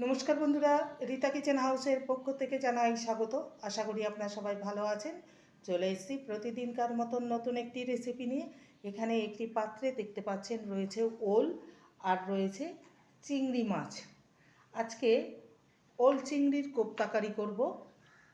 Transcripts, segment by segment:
নমস্কার বন্ধুরা, রীতা কিচেন হাউসের পক্ষ থেকে জানাই স্বাগত। আশা করি আপনারা সবাই ভালো আছেন। চলে এসেছি প্রতিদিনকার মতন নতুন একটি রেসিপি নিয়ে। এখানে একটি পাত্রে দেখতে পাচ্ছেন, রয়েছে ওল আর রয়েছে চিংড়ি মাছ। আজকে ওল চিংড়ির কোপ্তাকারি করব।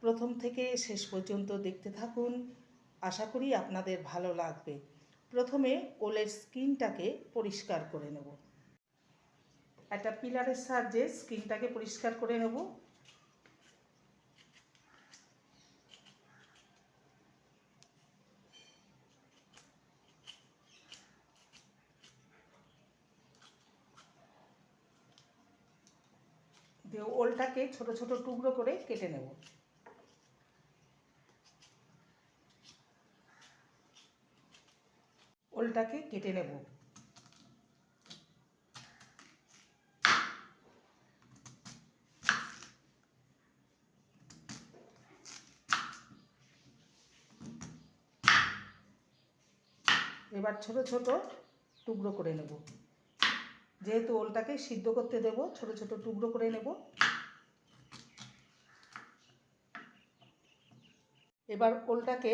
প্রথম থেকে শেষ পর্যন্ত দেখতে থাকুন। আশা করি আপনাদের ভালো লাগবে। প্রথমে ওলের স্কিনটাকে পরিষ্কার করে নেব। একটা পিলারের সাহায্যে স্কিনটাকে পরিষ্কার করে নেব। দিয়ে ওলটাকে ছোট ছোট টুকরো করে কেটে নেব। ওলটাকে কেটে নেব। এবার ছোট ছোট টুকরো করে নেব। যেহেতু ওলটাকে সিদ্ধ করতে দেব, ছোট ছোট টুকরো করে নেব। এবার ওলটাকে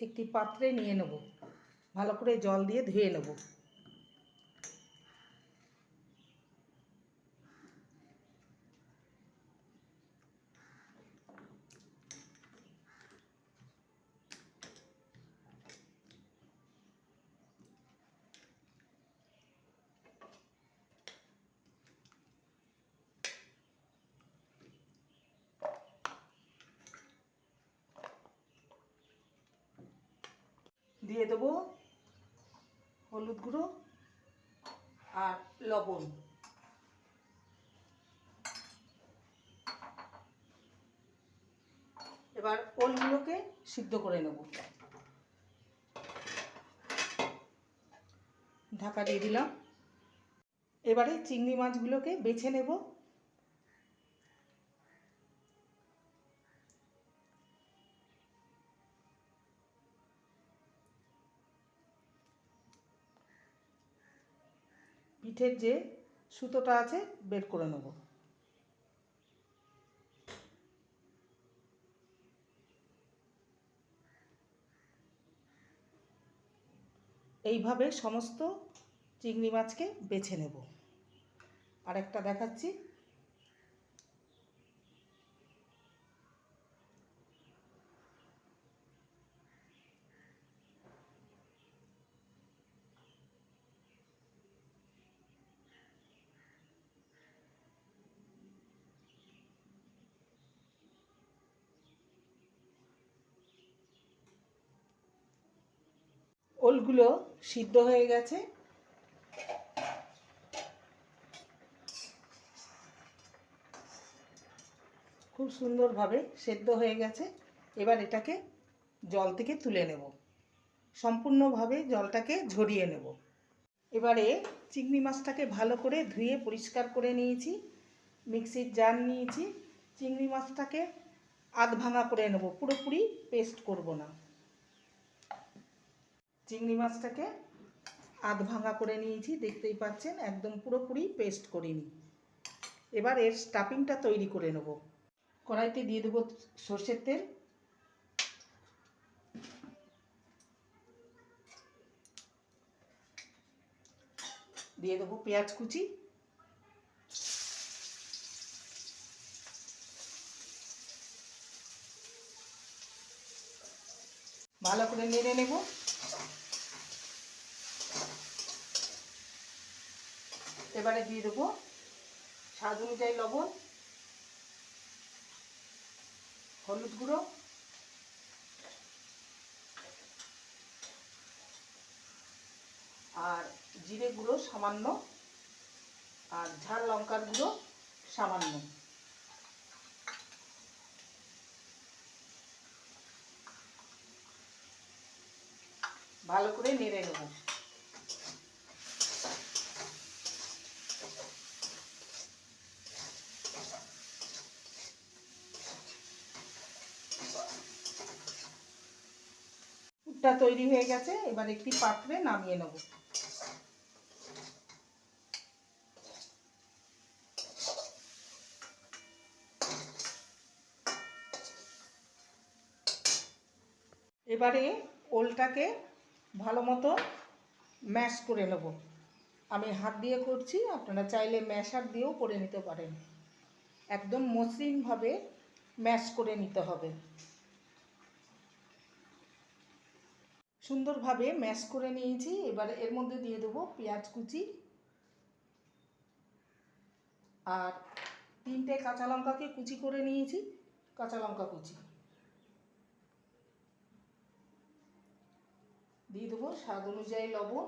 একটি পাত্রে নিয়ে নেব। ভালো করে জল দিয়ে ধুয়ে নেব। দিয়ে দেবো হলুদ গুঁড়ো আর লবণ। এবার ওলগুলোকে সিদ্ধ করে নেব। ঢাকা দিয়ে দিলাম। এবারে চিংড়ি মাছগুলোকে বেছে নেব। পিঠের যে সুতোটা আছে, বের করে নেব। এইভাবে সমস্ত চিংড়ি মাছকে বেছে নেব। আরেকটা দেখাচ্ছি। ওলগুলো সিদ্ধ হয়ে গেছে। খুব সুন্দরভাবে সেদ্ধ হয়ে গেছে। এবার এটাকে জল থেকে তুলে নেব। সম্পূর্ণভাবে জলটাকে ঝরিয়ে নেব। এবারে চিংড়ি মাছটাকে ভালো করে ধুয়ে পরিষ্কার করে নিয়েছি। মিক্সির জার নিয়েছি। চিংড়ি মাছটাকে আধ ভাঙা করে নেব। পুরোপুরি পেস্ট করব না। চিংড়ি মাছটাকে আধ ভাঙা করে নিয়েছি, দেখতেই পাচ্ছেন, একদম পুরোপুরি পেস্ট করিনি। এবার এর স্টাফিংটা তৈরি করে নেব। কড়াইতে দিয়ে দেবো সর্ষের তেল। দিয়ে দেবো পেঁয়াজ কুচি। ভালো করে নেড়ে নেব। এবারে দিয়ে দেবো স্বাদ অনুযায়ী লবণ, হলুদ গুঁড়ো, আর জিরে গুঁড়ো সামান্য, আর ঝাল লঙ্কার গুঁড়ো সামান্য। ভালো করে নেড়ে নেব। টা তৈরি হয়ে গেছে, এবার একটি পাত্রে নামিয়ে নেব। এবারে ওলটাকে ভালো মতো ম্যাশ করে নেব। আমি হাত দিয়ে করছি, আপনারা চাইলে ম্যাশার দিয়েও করে নিতে পারেন। একদম মসৃণভাবে ম্যাশ করে নিতে হবে। সুন্দরভাবে ম্যাশ করে নিয়েছি। এবার এর মধ্যে দিয়ে দেবো পেঁয়াজ কুচি। আর তিনটে কাঁচা লঙ্কাকে কুচি করে নিয়েছি, কাঁচা লঙ্কা কুচি। দিয়ে দেবো স্বাদ অনুযায়ী লবণ।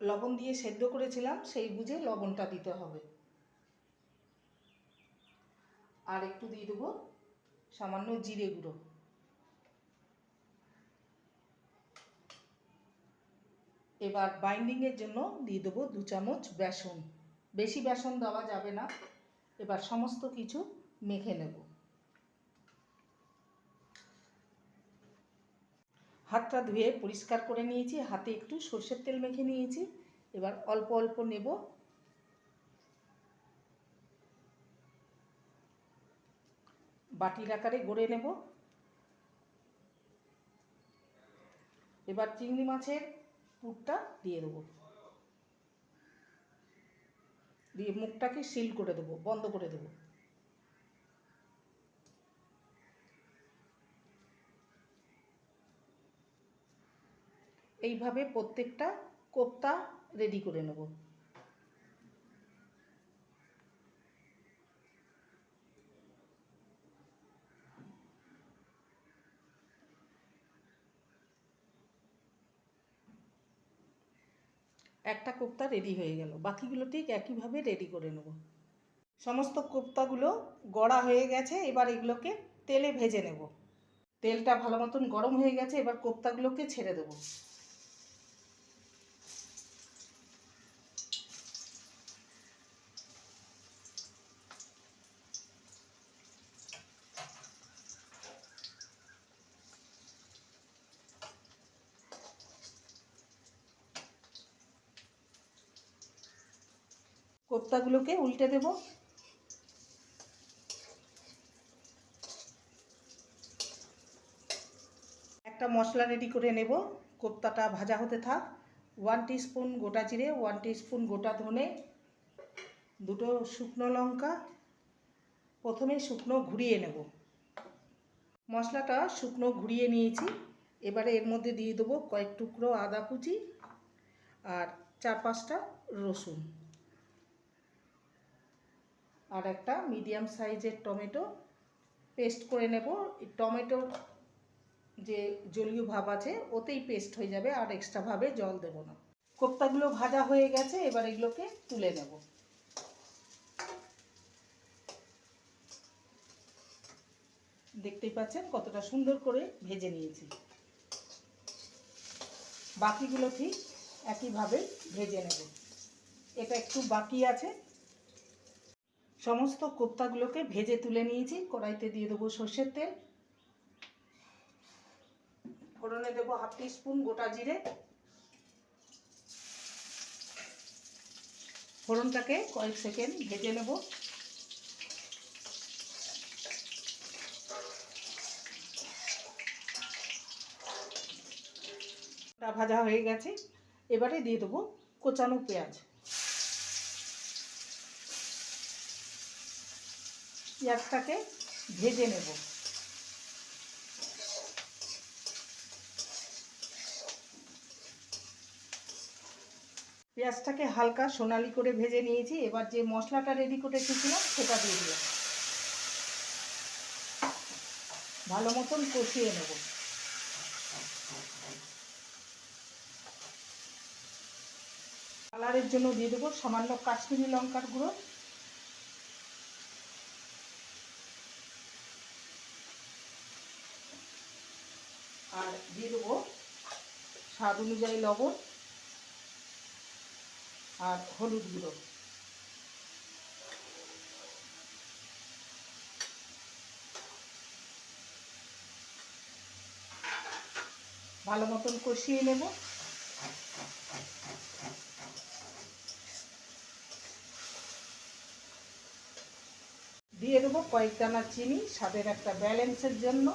লবণ দিয়ে সেদ্ধ করেছিলাম, সেই বুঝে লবণটা দিতে হবে। আর একটু দিয়ে দেবো সামান্য জিরে গুঁড়ো। এবার বাইন্ডিংয়ের জন্য দিয়ে দেবো দু চামচ বেসন। বেশি বেসন দেওয়া যাবে না। এবার সমস্ত কিছু মেখে নেব। হাতটা ধুয়ে পরিষ্কার করে নিয়েছি। হাতে একটু সর্ষের তেল মেখে নিয়েছি। এবার অল্প অল্প নেব। বাটির আকারে গড়ে নেব। এবার চিংড়ি মাছের পুরটা দিয়ে দেবো। দিয়ে মুখটাকে সিল করে দেবো, বন্ধ করে দেবো। এইভাবে প্রত্যেকটা কোপ্তা রেডি করে নেব। একটা কোপ্তা রেডি হয়ে গেল। বাকিগুলো ঠিক একইভাবে রেডি করে নেব। সমস্ত কোপ্তাগুলো গড়া হয়ে গেছে, এবার এগুলোকে তেলে ভেজে নেব। তেলটা ভালো মতন গরম হয়ে গেছে, এবার কোপ্তাগুলোকে ছেড়ে দেবো। কোপ্তাগুলোকে উল্টে দেব। একটা মশলা রেডি করে নেব। কোপ্তাটা ভাজা হতে থাক। ওয়ান স্পুন গোটা জিরে ওয়ান স্পুন গোটা ধনে, দুটো শুকনো লঙ্কা। প্রথমে শুকনো ঘুরিয়ে নেব। মশলাটা শুকনো ঘুরিয়ে নিয়েছি। এবারে এর মধ্যে দিয়ে দেবো কয়েক টুকরো আদা কুচি আর চার পাঁচটা রসুন। আর একটা মিডিয়াম সাইজের টমেটো পেস্ট করে নেব। টমেটোর যে জলীয় ভাব আছে, ওতেই পেস্ট হয়ে যাবে আর এক্সট্রাভাবে জল দেব না। কোপ্তাগুলো ভাজা হয়ে গেছে, এবার এগুলোকে তুলে নেব। দেখতেই পাচ্ছেন কতটা সুন্দর করে ভেজে নিয়েছি। বাকিগুলো ঠিক একইভাবে ভেজে নেব। এটা একটু বাকি আছে সমস্ত কোপ্তাগুলোকে ভেজে তুলে নিয়েছি। কড়াইতে দিয়ে দেবো সর্ষের তেল। ফোড়নে দেবো হাফ স্পুন গোটা জিরে। ফোড়নটাকে কয়েক সেকেন্ড ভেজে নেব। ভাজা হয়ে গেছে। এবারে দিয়ে দেবো কোচানো পেঁয়াজ। পেঁয়াজটাকে ভেজে নেব। পেঁয়াজটাকে হালকা সোনালি করে ভেজে নিয়েছি। এবার যে মশলাটা রেডি করে রেখেছিলাম সেটা দিয়ে দিলাম। ভালো মতন কষিয়ে নেব। কালারের জন্য দিয়ে দেবো সামান্য কাশ্মীরি লঙ্কার গুঁড়ো। আর দিয়ে দেবো স্বাদ অনুযায়ী লবণ আর হলুদ গুঁড়ো। ভালো মতন কষিয়ে নেব। দিয়ে দেবো কয়েক দানা চিনি, স্বাদের একটা ব্যালেন্সের জন্য।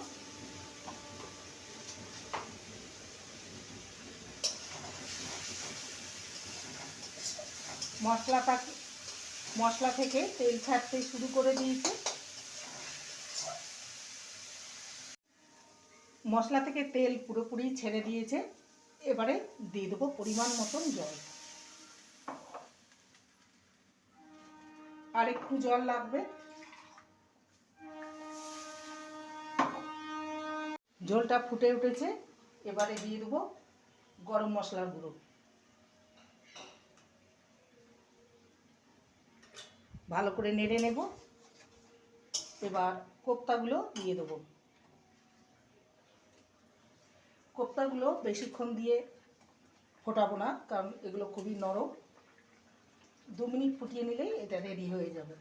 মশলাটা মশলা থেকে তেল ছাড়তে শুরু করে দিয়েছে। মশলা থেকে তেল পুরোপুরি ছেড়ে দিয়েছে। এবারে দিয়ে দেবো পরিমাণ মতন জল। আর একটু জল লাগবে। ঝোলটা ফুটে উঠেছে। এবারে দিয়ে দেবো গরম মশলার গুঁড়ো। ভালো করে নেড়ে নেব। এবার কোপ্তাগুলো দিয়ে দেব। কোপ্তাগুলো বেশিক্ষণ দিয়ে ফোটাবো না, কারণ এগুলো খুবই নরম। দু মিনিট ফুটিয়ে নিলেই এটা রেডি হয়ে যাবে।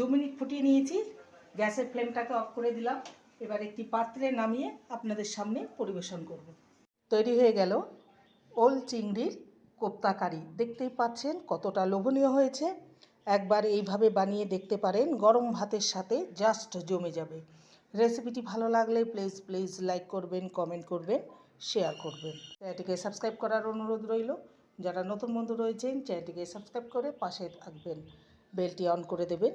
দু মিনিট ফুটিয়ে নিয়েছি। গ্যাসের ফ্লেমটাকে অফ করে দিলাম। এবার একটি পাত্রে নামিয়ে আপনাদের সামনে পরিবেশন করব। তৈরি হয়ে গেল ওল চিংড়ির কোপ্তা কারি। দেখতেই পাচ্ছেন কতটা লোভনীয় হয়েছে। একবার এইভাবে বানিয়ে দেখতে পারেন, গরম ভাতের সাথে জাস্ট জমে যাবে। রেসিপিটি ভালো লাগলে প্লিজ প্লিজ লাইক করবেন, কমেন্ট করবেন, শেয়ার করবেন। চ্যানেলটিকে সাবস্ক্রাইব করার অনুরোধ রইল। যারা নতুন বন্ধু রয়েছেন, চ্যানেলটিকে সাবস্ক্রাইব করে পাশে থাকবেন। বেলটি অন করে দেবেন।